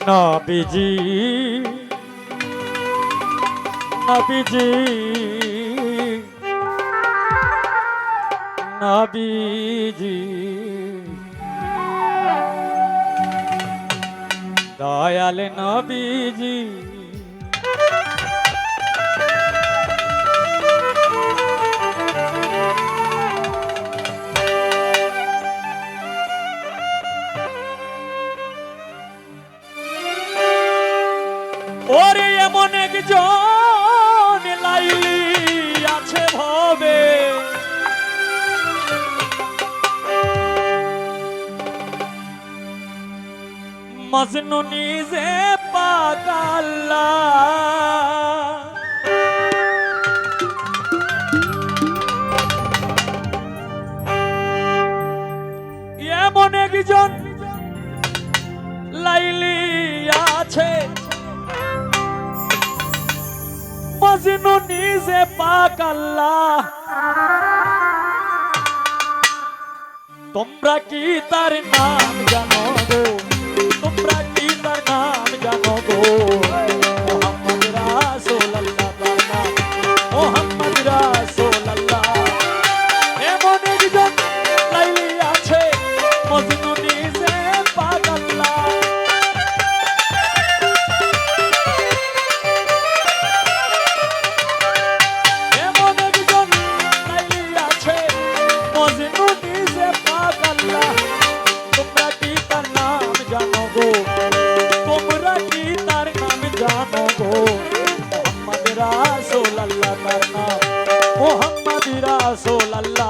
নবীজি নবীজি নবীজি দয়াল নবীজি ওরে এমন একজন লাইলি আছে ভবে। মজনু নিজে পাগাল্লা মজনু নিজে পাক আল্লাহ। তোমরা কি তার নাম জানো গো? তোমরা কি তার নাম জানো গো? ரசோல் அல்லா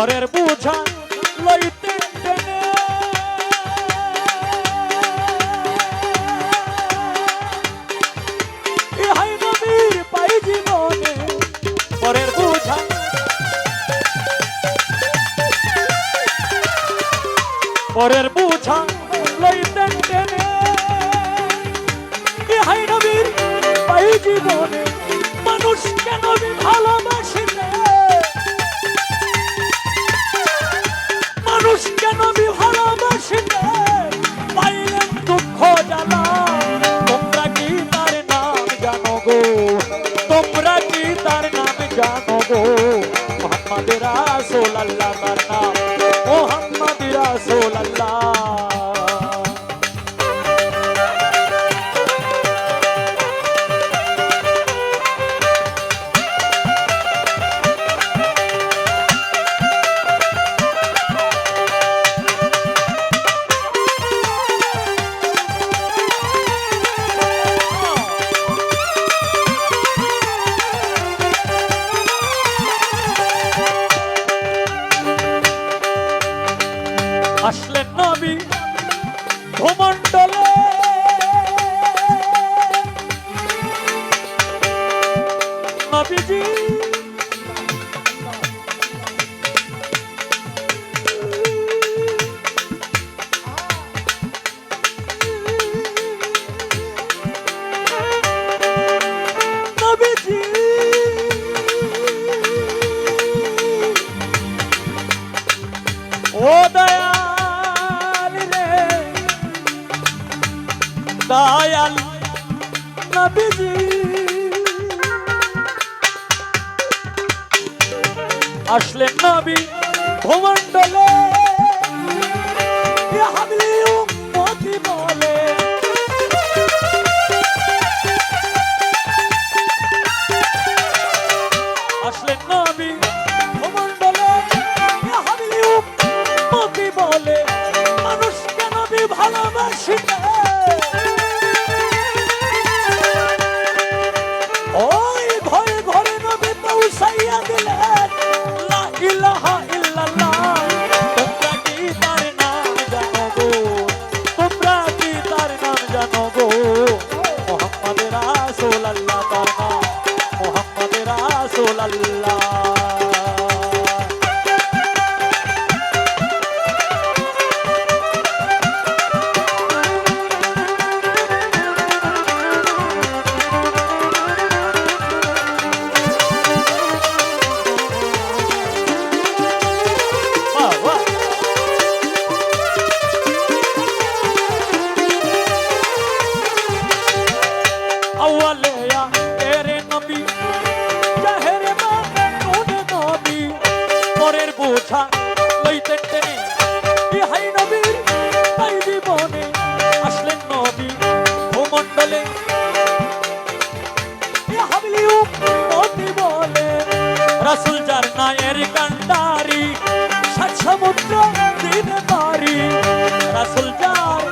ঘরের বুঝা লইতে পরের বুঝা। লইতেন টেনে হাই নবীর পাই জীবনে নবীজি। ও দয়াল রে দয়াল নবীজি। আসলেন নবী ভূমণ্ডলে। বলে। ভূমণ্ডলে হাবলি নবী ভালোবাসিতে রাসূল যার নায়ের কান্ডারি, সাত সমুদ্র দিনে পারি। রাসূল যার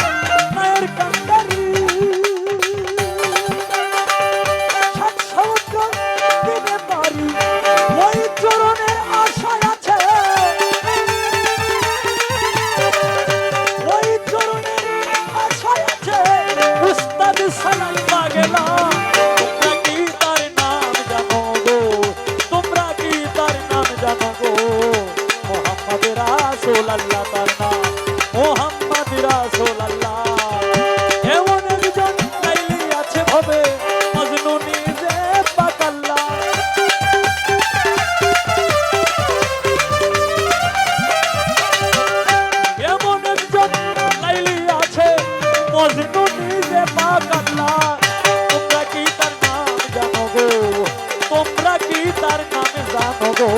নায়ের কান্ডারি, সাত সমুদ্র দিনে পারি। ওই চরণের আশায় আছে। ওই চরণের আশায় আছে। উস্তাদ সালাম তোমরা কি তার নাম জানো গো?